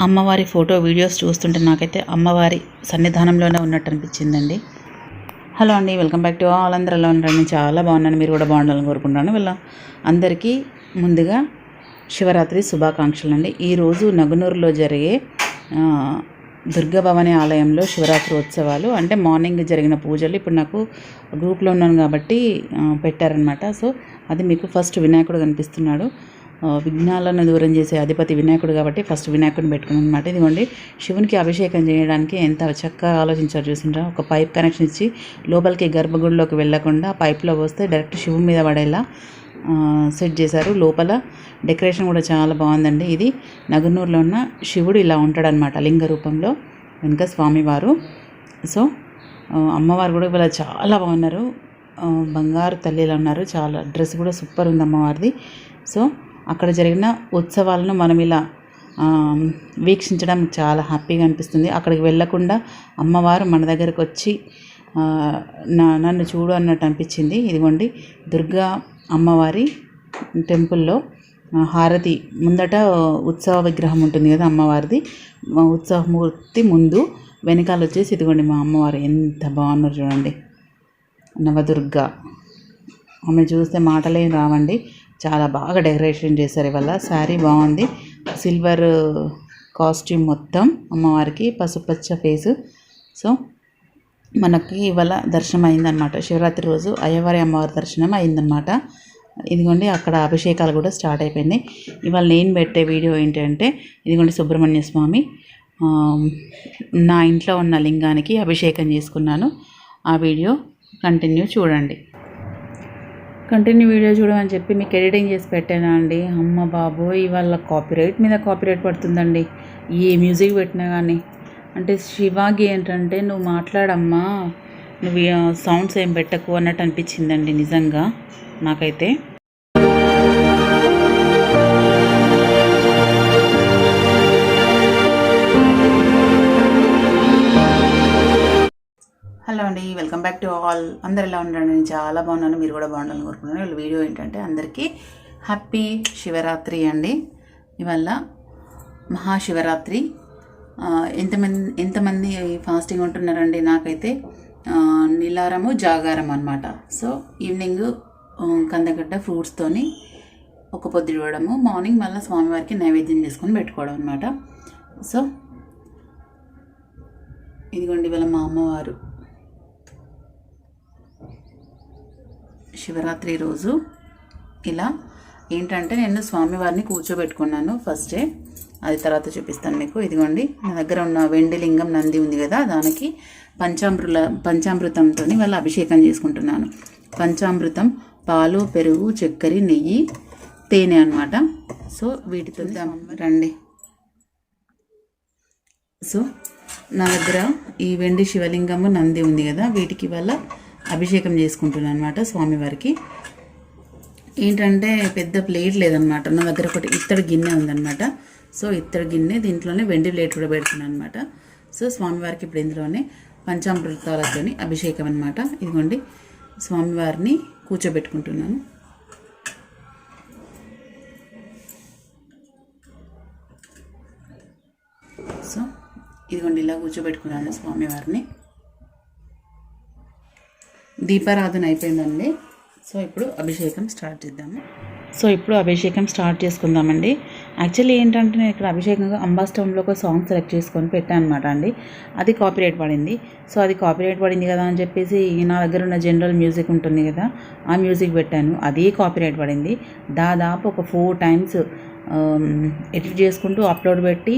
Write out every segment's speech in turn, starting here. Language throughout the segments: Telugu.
అమ్మవారి ఫోటో వీడియోస్ చూస్తుంటే నాకైతే అమ్మవారి సన్నిధానంలోనే ఉన్నట్టు అనిపించిందండి. హలో అండి వెల్కమ్ బ్యాక్ టు ఆల్. అందరూ ఎలా ఉన్నారండి చాలా బాగున్నాను. మీరు కూడా బాగుండాలని కోరుకుంటున్నాను. వీళ్ళ అందరికీ ముందుగా శివరాత్రి శుభాకాంక్షలు అండి. ఈరోజు నగునూరులో జరిగే ఆ, ఆలయంలో శివరాత్రి ఉత్సవాలు అంటే మార్నింగ్ జరిగిన పూజలు ఇప్పుడు నాకు గ్రూప్లో ఉన్నాను కాబట్టి పెట్టారనమాట సో అది మీకు ఫస్ట్ వినాయకుడు కనిపిస్తున్నాడు. విఘ్నాలను దూరం చేసే అధిపతి వినాయకుడు కాబట్టి ఫస్ట్ వినాయకుడిని పెట్టుకుని అనమాట ఇదిగోండి శివునికి అభిషేకం చేయడానికి ఎంత చక్కగా ఆలోచించారు చూసిండ్రా. ఒక పైప్ కనెక్షన్ ఇచ్చి లోపలికి గర్భగుడిలోకి వెళ్ళకుండా పైప్లో పోస్తే డైరెక్ట్ శివుని మీద పడేలా సెట్ చేశారు. లోపల డెకరేషన్ కూడా చాలా బాగుందండి. ఇది నగనూరులో ఉన్న శివుడు ఇలా ఉంటాడనమాట లింగ రూపంలో వెనుక స్వామివారు. సో అమ్మవారు కూడా ఇవాళ చాలా బాగున్నారు. బంగారు తల్లిలా ఉన్నారు. చాలా డ్రెస్ కూడా సూపర్ ఉంది అమ్మవారిది. సో అక్కడ జరిగిన ఉత్సవాలను మనం ఇలా వీక్షించడం చాలా హ్యాపీగా అనిపిస్తుంది. అక్కడికి వెళ్ళకుండా అమ్మవారు మన దగ్గరకు వచ్చి నన్ను చూడు అన్నట్టు అనిపించింది. ఇదిగోండి దుర్గా అమ్మవారి టెంపుల్లో హారతి ముందట ఉత్సవ విగ్రహం ఉంటుంది కదా అమ్మవారిది. మా ఉత్సవమూర్తి ముందు వెనకాల వచ్చేసి ఇదిగోండి మా అమ్మవారు ఎంత బాగున్నారు చూడండి. నవదుర్గ. ఆమె చూస్తే మాటలే రావండి. చాలా బాగా డెకరేషన్ చేశారు ఇవాళ. శారీ బాగుంది. సిల్వర్ కాస్ట్యూమ్ మొత్తం అమ్మవారికి పసుపచ్చ ఫేసు. సో మనకి ఇవాళ దర్శనం అయిందనమాట శివరాత్రి రోజు అయ్యవారి అమ్మవారి దర్శనం అయిందనమాట ఇదిగోండి అక్కడ అభిషేకాలు కూడా స్టార్ట్ అయిపోయింది. ఇవాళ నేను పెట్టే వీడియో ఏంటంటే ఇదిగోండి సుబ్రహ్మణ్య స్వామి నా ఇంట్లో ఉన్న లింగానికి అభిషేకం చేసుకున్నాను. ఆ వీడియో కంటిన్యూ చూడండి. కంటిన్యూ వీడియో చూడమని చెప్పి మీకు ఎడిటింగ్ చేసి పెట్టానా అండి? అమ్మ బాబు ఇవాళ కాపీరైట్ మీద కాపీరైట్ పడుతుందండి. ఏ మ్యూజిక్ పెట్టినా కానీ అంటే శివాగి ఏంటంటే నువ్వు మాట్లాడమ్మా నువ్వు సౌండ్స్ ఏం పెట్టకు అన్నట్టు అనిపించిందండి నిజంగా నాకైతే. హలో అండి వెల్కమ్ బ్యాక్ టు ఆల్. అందరు ఎలా ఉన్నారు? నేను చాలా బాగున్నాను. మీరు కూడా బాగుండాలని కోరుకున్నాను వీళ్ళ వీడియో ఏంటంటే అందరికీ హ్యాపీ శివరాత్రి అండి. ఇవాళ మహాశివరాత్రి. ఎంతమంది ఎంతమంది ఫాస్టింగ్ ఉంటున్నారండి నాకైతే నిలారము జాగారం అనమాట సో ఈవినింగ్ కందగడ్డ ఫ్రూట్స్తోని ఒక పొద్దు ఇవ్వడము మార్నింగ్ మళ్ళీ స్వామివారికి నైవేద్యం చేసుకొని పెట్టుకోవడం అనమాట సో ఇదిగోండి ఇవాళ మా అమ్మవారు. శివరాత్రి రోజు ఇలా ఏంటంటే నేను స్వామివారిని కూర్చోబెట్టుకున్నాను ఫస్ట్ అది తర్వాత చూపిస్తాను మీకు. ఇదిగోండి నా దగ్గర ఉన్న వెండి లింగం నంది ఉంది కదా దానికి పంచామృల పంచామృతంతో వాళ్ళ అభిషేకం చేసుకుంటున్నాను. పంచామృతం పాలు పెరుగు చక్కెర నెయ్యి తేనె అనమాట సో వీటితో రండి. సో నా దగ్గర ఈ వెండి శివలింగము నంది ఉంది కదా వీటికి వల్ల అభిషేకం చేసుకుంటున్నాను అనమాట స్వామివారికి. ఏంటంటే పెద్ద ప్లేట్ లేదనమాట. నా దగ్గర ఒకటి ఇత్తడి గిన్నె ఉందనమాట. సో ఇత్తడి గిన్నె దీంట్లోనే వెండి ప్లేట్ కూడా పెడుతున్నాను అనమాట సో స్వామివారికి ఇప్పుడు ఇందులోనే పంచామృతాలతోని అభిషేకం అనమాట ఇదిగోండి స్వామివారిని కూర్చోబెట్టుకుంటున్నాను. సో ఇదిగోండి ఇలా కూర్చోబెట్టుకున్నాను స్వామివారిని. దీపారాధన అయిపోయిందండి. సో ఇప్పుడు అభిషేకం స్టార్ట్ చేద్దాము. సో ఇప్పుడు అభిషేకం స్టార్ట్ చేసుకుందామండి. యాక్చువల్లీ ఏంటంటే నేను ఇక్కడ అభిషేకంగా అంబాస్టంలో ఒక సాంగ్ సెలెక్ట్ చేసుకొని పెట్టాను అనమాట అండి. అది కాపీరైట్ పడింది. సో అది కాపీరైట్ పడింది కదా అని చెప్పేసి నా దగ్గర ఉన్న జనరల్ మ్యూజిక్ ఉంటుంది కదా ఆ మ్యూజిక్ పెట్టాను. అదే కాపీరైట్ పడింది. దాదాపు ఒక ఫోర్ టైమ్స్ ఎడిట్ చేసుకుంటూ అప్లోడ్ పెట్టి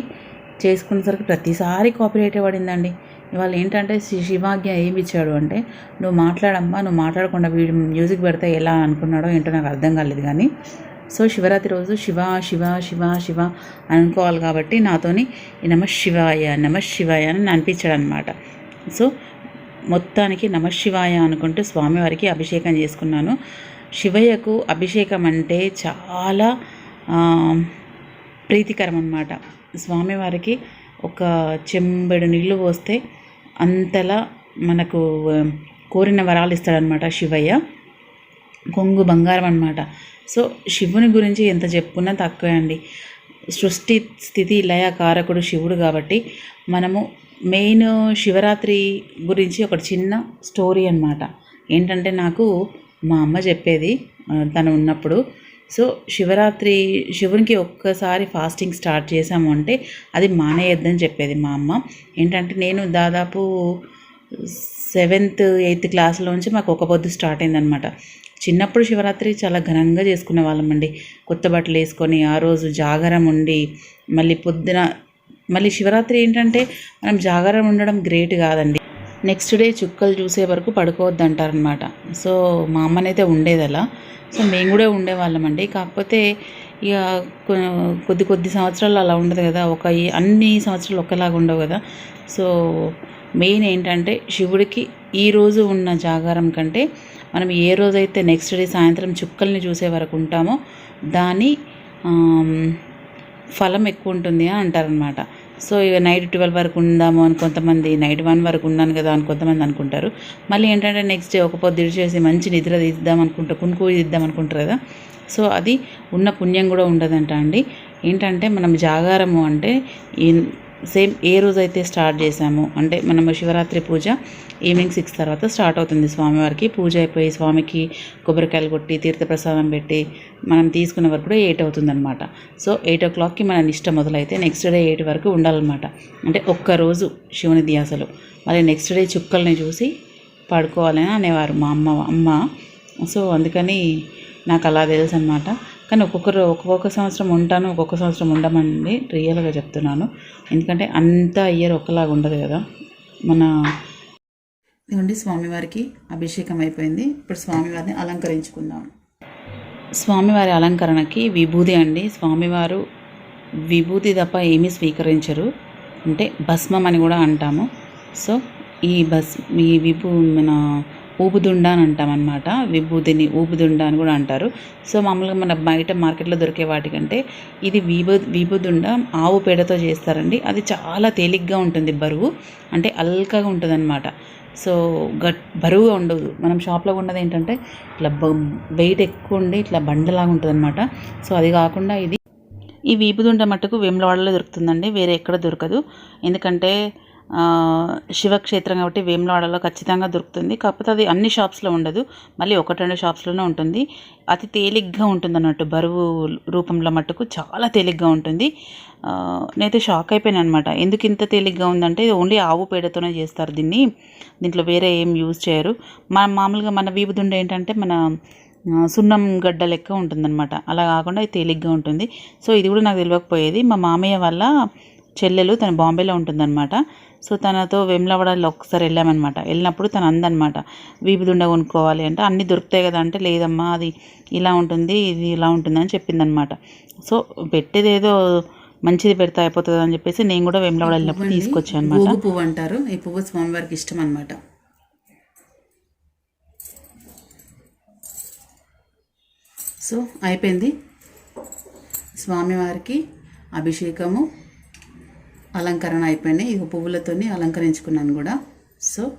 చేసుకునేసరికి ప్రతిసారి కాపీరైట్ పడిందండి. ఇవాళ ఏంటంటే శివాజ్ఞ ఏమి ఇచ్చాడు అంటే నువ్వు మాట్లాడమ్మా నువ్వు మాట్లాడకుండా వీడు మ్యూజిక్ పెడితే ఎలా అనుకున్నాడో ఏంటో నాకు అర్థం కాలేదు కానీ సో శివరాత్రి రోజు శివ శివ శివ శివ అనుకోవాలి కాబట్టి నాతోని ఈ నమ శివాయ నమ శివాయ అని అనిపించాడు అనమాట సో మొత్తానికి నమ శివాయ అనుకుంటూ స్వామివారికి అభిషేకం చేసుకున్నాను. శివయ్యకు అభిషేకం అంటే చాలా ప్రీతికరం అనమాట స్వామివారికి ఒక చెంబెడు నీళ్ళు పోస్తే అంతలా మనకు కోరిన వరాలు ఇస్తాడనమాట శివయ్య. కొంగు బంగారం అనమాట సో శివుని గురించి ఎంత చెప్పుకున్నా తక్కువే అండి. సృష్టి స్థితి లయ కారకుడు శివుడు కాబట్టి మనము మెయిన్ శివరాత్రి గురించి ఒక చిన్న స్టోరీ అన్నమాట. ఏంటంటే నాకు మా అమ్మ చెప్పేది తను ఉన్నప్పుడు సో శివరాత్రి శివునికి ఒక్కసారి ఫాస్టింగ్ స్టార్ట్ చేసాము అంటే అది మానేయొద్దని చెప్పేది మా అమ్మ. ఏంటంటే నేను దాదాపు సెవెంత్ ఎయిత్ క్లాస్లోంచి మాకు ఒక పొద్దు స్టార్ట్ అయిందనమాట చిన్నప్పుడు శివరాత్రి చాలా ఘనంగా చేసుకునే వాళ్ళమండి కొత్త బట్టలు వేసుకొని ఆ రోజు జాగరం ఉండి మళ్ళీ పొద్దున మళ్ళీ శివరాత్రి ఏంటంటే మనం జాగరం ఉండడం గ్రేట్ కాదండి. నెక్స్ట్ డే చుక్కలు చూసే వరకు పడుకోవద్దు అంటారనమాట సో మా అమ్మనైతే ఉండేది అలా. సో మేము కూడా ఉండేవాళ్ళమండి కాకపోతే ఇక కొద్ది కొద్ది సంవత్సరాలు అలా ఉండదు కదా. ఒక అన్ని సంవత్సరాలు ఒకలాగా ఉండవు కదా. సో మెయిన్ ఏంటంటే శివుడికి ఈరోజు ఉన్న జాగారం కంటే మనం ఏ రోజైతే నెక్స్ట్ డే సాయంత్రం చుక్కల్ని చూసే వరకు ఉంటామో దాని ఫలం ఎక్కువ ఉంటుంది అని అంటారనమాట సో ఇక నైట్ ట్వెల్వ్ వరకు ఉందాము అని కొంతమంది నైట్ వన్ వరకు ఉన్నాను కదా అని కొంతమంది అనుకుంటారు. మళ్ళీ ఏంటంటే నెక్స్ట్ డే ఒక పొద్దు చేసి మంచి నిద్ర తీద్దాం అనుకుంటా కునుకు తీద్దాం అనుకుంటారు కదా. సో అది ఉన్న పుణ్యం కూడా ఉండదంట అండి. ఏంటంటే మనం జాగారము అంటే ఈ సేమ్ ఏ రోజైతే స్టార్ట్ చేసామో అంటే మనము శివరాత్రి పూజ ఈవినింగ్ సిక్స్ తర్వాత స్టార్ట్ అవుతుంది స్వామివారికి. పూజ అయిపోయి స్వామికి కొబ్బరికాయలు కొట్టి తీర్థప్రసాదం పెట్టి మనం తీసుకునే వరకు కూడా ఎయిట్ అవుతుందన్నమాట. సో ఎయిట్ ఓ క్లాక్కి మన నిష్ట మొదలైతే నెక్స్ట్ డే ఎయిట్ వరకు ఉండాలన్నమాట. అంటే ఒక్క రోజు శివుని ధ్యాసలు. మళ్ళీ నెక్స్ట్ డే చుక్కల్ని చూసి పడుకోవాలని అనేవారు మా అమ్మ అమ్మ. సో అందుకని నాకు అలా తెలుసు అనమాట కానీ ఒక్కొక్కరు ఒక్కొక్క సంవత్సరం ఉంటాను ఒక్కొక్క సంవత్సరం ఉండమండి రియల్గా చెప్తున్నాను. ఎందుకంటే అంత ఇయర్ ఒకలాగా ఉండదు కదా. మన ఇదిగోండి స్వామివారికి అభిషేకం అయిపోయింది. ఇప్పుడు స్వామివారిని అలంకరించుకుందాం. స్వామివారి అలంకరణకి విభూది అండి. స్వామివారు విభూతి తప్ప ఏమీ స్వీకరించరు. అంటే భస్మం అని కూడా అంటాము. సో ఈ భస్ ఈ విభూ మన ఊపుదుండ అని అంటాం అనమాట విభూతిని ఊపుదుండ అని కూడా అంటారు. సో మామూలుగా మన బయట మార్కెట్లో దొరికే వాటికంటే ఇది విభూ విభూదుండ ఆవు పేడతో చేస్తారండి. అది చాలా తేలిగ్గా ఉంటుంది బరువు. అంటే అల్కగా ఉంటుంది అనమాట సో గట్ బరువుగా ఉండదు. మనం షాప్లో ఉన్నది ఏంటంటే ఇట్లా వెయిట్ ఎక్కువ ఉండి ఇట్లా బండలాగా ఉంటుంది అనమాట సో అది కాకుండా ఇది ఈ వీపుదుండ మట్టుకు వేములవాడలో దొరుకుతుందండి. వేరే ఎక్కడ దొరకదు. ఎందుకంటే శివక్షేత్రం కాబట్టి వేములవాడలో ఖచ్చితంగా దొరుకుతుంది. కాకపోతే అది అన్ని షాప్స్లో ఉండదు. మళ్ళీ ఒకటి రెండు షాప్స్లోనే ఉంటుంది. అతి తేలిగ్గా ఉంటుంది అన్నట్టు బరువు రూపంలో మట్టుకు చాలా తేలిగ్గా ఉంటుంది. నేనైతే షాక్ అయిపోయాను అనమాట ఎందుకు ఇంత తేలిగ్గా ఉందంటే ఓన్లీ ఆవు పేడతోనే చేస్తారు దీన్ని. దీంట్లో వేరే ఏం యూజ్ చేయరు. మన మామూలుగా మన వీపుదుండ ఏంటంటే మన సున్నం గడ్డ లెక్క ఉంటుందన్నమాట. అలా కాకుండా ఇది తేలిగ్గా ఉంటుంది. సో ఇది కూడా నాకు తెలియకపోయేది. మా మామయ్య వల్ల చెల్లెలు తన బాంబేలో ఉంటుందన్నమాట. సో తనతో వెమ్లవడంలో ఒకసారి వెళ్ళామన్నమాట. వెళ్ళినప్పుడు తను అందనమాట వీపుదుండ కొనుక్కోవాలి అంటే అన్నీ దొరుకుతాయి కదా అంటే లేదమ్మా అది ఇలా ఉంటుంది ఇది ఇలా ఉంటుంది అని చెప్పిందనమాట సో పెట్టేది ఏదో మంచిది పెడితే అయిపోతుంది అని చెప్పేసి నేను కూడా వెమ్లవాడ వెళ్ళినప్పుడు తీసుకొచ్చాను అనమాట పువ్వు అంటారు. ఈ పువ్వు స్వామివారికి ఇష్టం అనమాట సో అయిపోయింది. స్వామివారికి అభిషేకము. అలంకరణ అయిపోయినాయి. ఇక పువ్వులతోని అలంకరించుకున్నాను కూడా. సో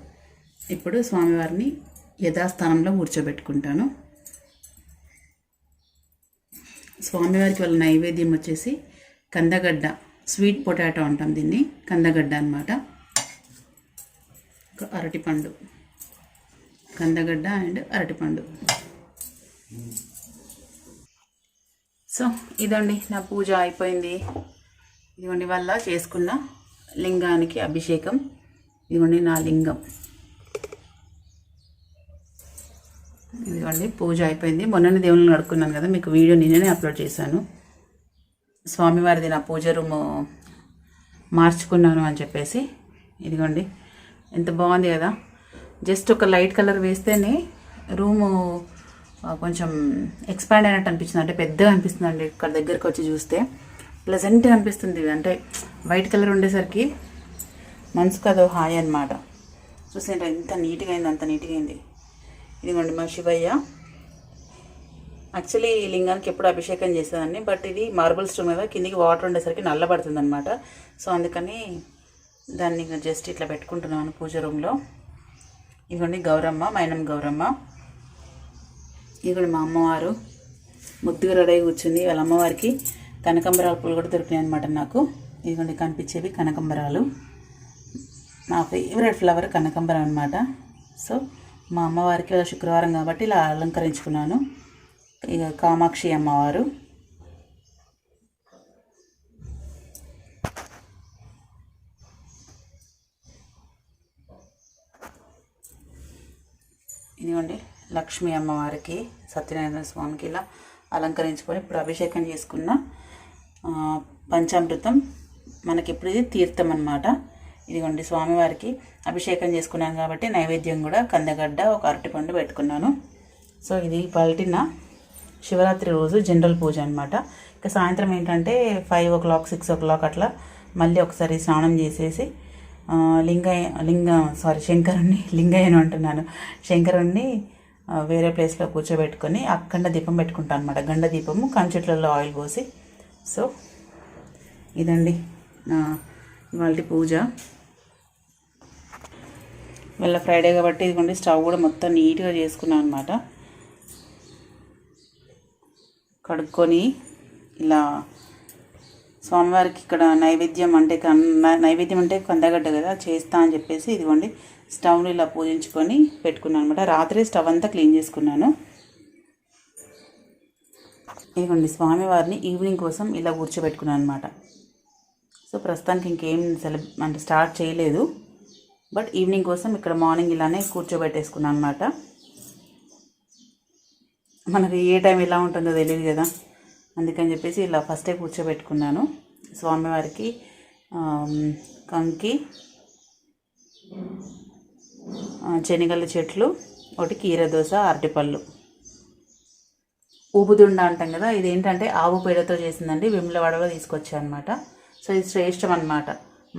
ఇప్పుడు స్వామివారిని యథాస్థానంలో కూర్చోబెట్టుకుంటాను. స్వామివారికి వాళ్ళ నైవేద్యం వచ్చేసి కందగడ్డ స్వీట్ పొటాటో అంటాం దీన్ని. కందగడ్డ అనమాట అరటిపండు. కందగడ్డ అండ్ అరటిపండు. సో ఇదండి నా పూజ అయిపోయింది. ఇదిగోండి వల్ల చేసుకున్న లింగానికి అభిషేకం. ఇదిగోండి నా లింగం. ఇదిగోండి పూజ అయిపోయింది. మొన్ననే దేవుళ్ళని కడుక్కున్నాను కదా మీకు వీడియో నిన్ననే అప్లోడ్ చేశాను. స్వామివారిది నా పూజ రూము మార్చుకున్నాను అని చెప్పేసి. ఇదిగోండి ఎంత బాగుంది కదా. జస్ట్ ఒక లైట్ కలర్ వేస్తేనే రూము కొంచెం ఎక్స్పాండ్ అయినట్టు అనిపిస్తుంది. అంటే పెద్దగా అనిపిస్తుంది అండి ఇక్కడ దగ్గరికి వచ్చి చూస్తే. ప్లెజెంట్గా అనిపిస్తుంది. అంటే వైట్ కలర్ ఉండేసరికి మనసుకు అదో హాయ్ అనమాట చూసేంట ఎంత నీట్గా అయింది అంత నీట్గా అయింది. ఇదిగోండి మా శివయ్య. యాక్చువల్లీ ఈ లింగానికి ఎప్పుడు అభిషేకం చేసేదాన్ని బట్ ఇది మార్బుల్ స్టోన్ మీద కిందికి వాటర్ ఉండేసరికి నల్లబడుతుంది అనమాట సో అందుకని దాన్ని జస్ట్ ఇట్లా పెట్టుకుంటున్నాను పూజ రూమ్లో ఇదిగోండి గౌరమ్మ మైనం గౌరమ్మ. ఇదిగోండి మా అమ్మవారు. ముద్దుగా రెడీ కూర్చుంది వాళ్ళ అమ్మవారికి కనకంబరాల పూలు కూడా దొరికినాయి అనమాట నాకు. ఇదిగోండి కనిపించేవి కనకంబరాలు. నా ఫేవరెట్ ఫ్లవర్ కనకంబరం అనమాట సో మా అమ్మవారికి శుక్రవారం కాబట్టి ఇలా అలంకరించుకున్నాను. ఇక కామాక్షి అమ్మవారు. ఇదిగోండి లక్ష్మీ అమ్మవారికి సత్యనారాయణ స్వామికి ఇలా అలంకరించుకొని ఇప్పుడు అభిషేకం చేసుకున్న పంచామృతం మనకి ఇప్పుడు ఇది తీర్థం అనమాట ఇదిగోండి స్వామివారికి అభిషేకం చేసుకున్నాను కాబట్టి నైవేద్యం కూడా కందగడ్డ ఒక అరటిపండు పెట్టుకున్నాను. సో ఇది పల్టిన శివరాత్రి రోజు జనరల్ పూజ అనమాట ఇక సాయంత్రం ఏంటంటే five o'clock six o'clock అట్లా మళ్ళీ ఒకసారి స్నానం చేసేసి లింగ లింగయ్య లింగ సారీ శంకరుణ్ణి లింగయ్యను అంటున్నాను. శంకరుణ్ణి వేరే ప్లేస్లో కూర్చోబెట్టుకొని అక్కడ దీపం పెట్టుకుంటాను అనమాట గండ దీపము కంచెట్లలో ఆయిల్ పోసి సో ఇదండి నా ఇవాళ పూజ. వాళ్ళ ఫ్రైడే కాబట్టి ఇదిగోండి స్టవ్ కూడా మొత్తం నీట్గా చేసుకున్నాను అనమాట కడుక్కొని ఇలా స్వామివారికి ఇక్కడ నైవేద్యం అంటే కన్- నైవేద్యం అంటే కందగడ్డ కదా చేస్తా అని చెప్పేసి ఇదిగోండి స్టవ్ని ఇలా పూజించుకొని పెట్టుకున్నాను అనమాట రాత్రి స్టవ్ అంతా క్లీన్ చేసుకున్నాను. ఇదిగోండి స్వామివారిని ఈవినింగ్ కోసం ఇలా కూర్చోబెట్టుకున్నాను అనమాట సో ప్రస్తుతానికి ఇంకేం సెలబ్ అంటే స్టార్ట్ చేయలేదు. బట్ ఈవినింగ్ కోసం ఇక్కడ మార్నింగ్ ఇలానే కూర్చోబెట్టేసుకున్నాను అనమాట మనకి ఏ టైం ఎలా ఉంటుందో తెలియదు కదా. అందుకని చెప్పేసి ఇలా ఫస్టే కూర్చోబెట్టుకున్నాను. స్వామివారికి కంకి శనగల చెట్లు ఒకటి కీరదోస అరటిపళ్ళు. ఊబుదుండ అంటాం కదా ఇది ఏంటంటే ఆవు పేడతో చేసిందండి విమ్లవాడలో తీసుకొచ్చా అనమాట సో ఇది శ్రేష్టం అనమాట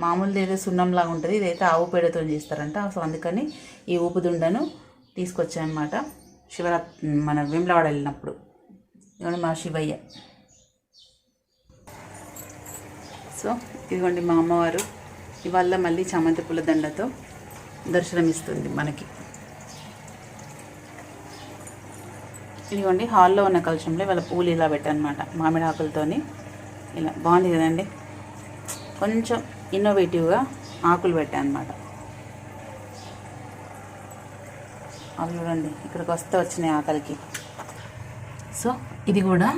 మామూలుది ఏదో సున్నంలాగా ఉంటుంది ఇదైతే ఆవు పేడతో చేస్తారంట. సో అందుకని ఈ ఊపుదుండను తీసుకొచ్చా అనమాట శివరాత్రి మన విమ్లవాడ వెళ్ళినప్పుడు. ఇదిగోండి మా శివయ్య. సో ఇదిగోండి మా అమ్మవారు. ఇవాళ మళ్ళీ చామంతి పూల దండతో దర్శనమిస్తుంది మనకి. ఇదిగోండి హాల్లో ఉన్న కలుషంలో వాళ్ళ పూలు ఇలా పెట్టానమాట మామిడి ఆకులతోని ఇలా బాగుంది కదండి. కొంచెం ఇన్నోవేటివ్గా ఆకులు పెట్టాను అనమాట అవి చూడండి ఇక్కడికి వస్తే వచ్చినాయి ఆకలికి. సో ఇది కూడా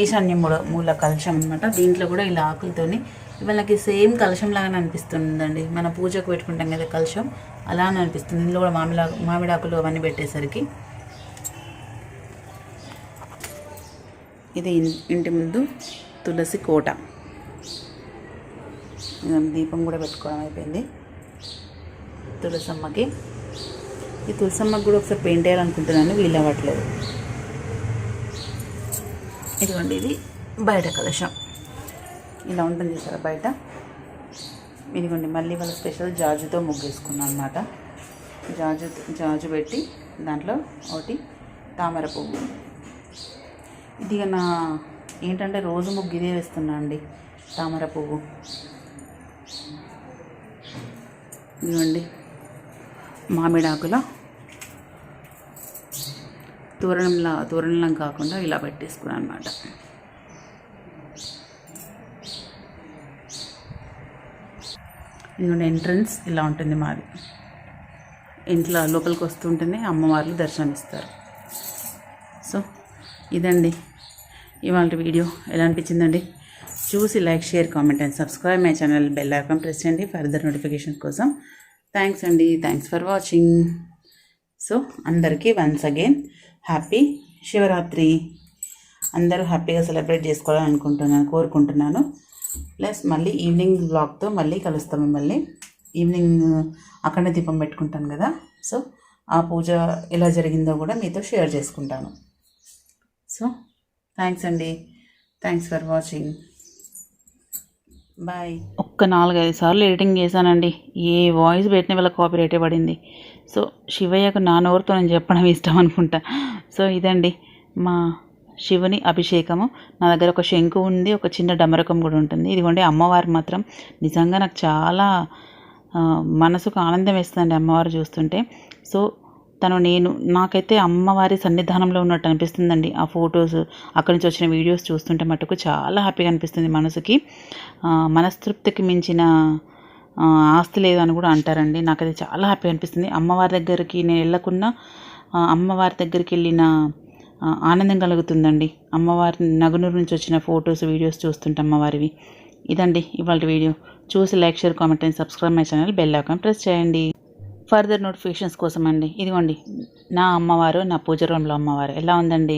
ఈశాన్య మూల మూల కలశం అనమాట దీంట్లో కూడా ఇలా ఆకులతోని వాళ్ళకి సేమ్ కలశం లాగానే అనిపిస్తుందండి. మన పూజకు పెట్టుకుంటాం కదా కలశం అలానే అనిపిస్తుంది. ఇందులో కూడా మామిడి మామిడాకులు అవన్నీ పెట్టేసరికి. ఇది ఇంటి ముందు తులసి కోట. దీపం కూడా పెట్టుకోవడం అయిపోయింది. తులసమ్మకి. ఈ తులసమ్మకి కూడా ఒకసారి పెయింట్ వేయాలనుకుంటున్నాను వీలు అవ్వట్లేదు. ఇదిగోండి ఇది బయట కలశం. ఇలా ఉంటుంది సార్ బయట? ఇదిగోండి మళ్ళీ వాళ్ళ స్పెషల్ జాజుతో ముగ్గేసుకున్నాను అనమాట జాజు జాజు పెట్టి దాంట్లో ఒకటి తామర పువ్వు. ఇది నా ఏంటంటే రోజు ముగ్గు ఇదే వేస్తున్నా అండి తామర పువ్వు. ఇవ్వండి మామిడాకుల తోరణంలా తోరణంలా కాకుండా ఇలా పెట్టేసుకున్నాను అనమాట ఇదిగోండి ఎంట్రన్స్ ఇలా ఉంటుంది మాది. ఇంట్లో లోపలికి వస్తుంటేనే అమ్మవార్లు దర్శనమిస్తారు. ఇదండి. ఇవాళ వీడియో ఎలా అనిపించిందండి? చూసి like share comment and subscribe my channel bell icon press చేయండి ఫర్దర్ నోటిఫికేషన్ కోసం. థ్యాంక్స్ అండి. Thanks for watching. సో అందరికీ వన్స్ అగైన్ హ్యాపీ శివరాత్రి. అందరూ హ్యాపీగా సెలబ్రేట్ చేసుకోవాలని అనుకుంటున్నాను కోరుకుంటున్నాను. ప్లస్ మళ్ళీ ఈవినింగ్ బ్లాగ్తో మళ్ళీ కలుస్తాం మిమ్మల్ని ఈవినింగ్ అఖండ దీపం పెట్టుకుంటాను కదా. సో ఆ పూజ ఎలా జరిగిందో కూడా మీతో షేర్ చేసుకుంటాను. సో థ్యాంక్స్ అండి. థ్యాంక్స్ ఫర్ వాచింగ్ బాయ్ ఒక్క నాలుగైదు సార్లు ఎడిటింగ్ చేశానండి. ఏ వాయిస్ పెట్టిన వాళ్ళ కాపీ రైటే పడింది. సో శివయ్యకు నా నోరుతో నేను చెప్పడం ఇష్టం అనుకుంటా. సో ఇదండి మా శివుని అభిషేకము. నా దగ్గర ఒక శంకు ఉంది ఒక చిన్న డమరకం కూడా ఉంటుంది. ఇదిగోండి అమ్మవారు మాత్రం నిజంగా నాకు చాలా మనసుకు ఆనందం వేస్తుందండి అమ్మవారు చూస్తుంటే. సో తను నేను నాకైతే అమ్మవారి సన్నిధానంలో ఉన్నట్టు అనిపిస్తుందండి. ఆ ఫొటోస్ అక్కడి నుంచి వచ్చిన వీడియోస్ చూస్తుంటే మటుకు చాలా హ్యాపీగా అనిపిస్తుంది మనసుకి. మనస్తృప్తికి మించిన ఆస్తి లేదని కూడా అంటారండి. నాకైతే చాలా హ్యాపీ అనిపిస్తుంది. అమ్మవారి దగ్గరికి నేను వెళ్ళకున్నా అమ్మవారి దగ్గరికి వెళ్ళిన ఆనందం కలుగుతుందండి. అమ్మవారి నగునూరు నుంచి వచ్చిన ఫొటోస్ వీడియోస్ చూస్తుంటే అమ్మవారివి. ఇదండి ఇవాళ వీడియో. చూసి like share comment and subscribe my channel. Bell icon press చేయండి. ఫర్దర్ నోటిఫికేషన్స్ కోసం అండి ఇదిగోండి. నా అమ్మవారు నా పూజ రూమ్లో అమ్మవారు. ఎలా ఉందండి?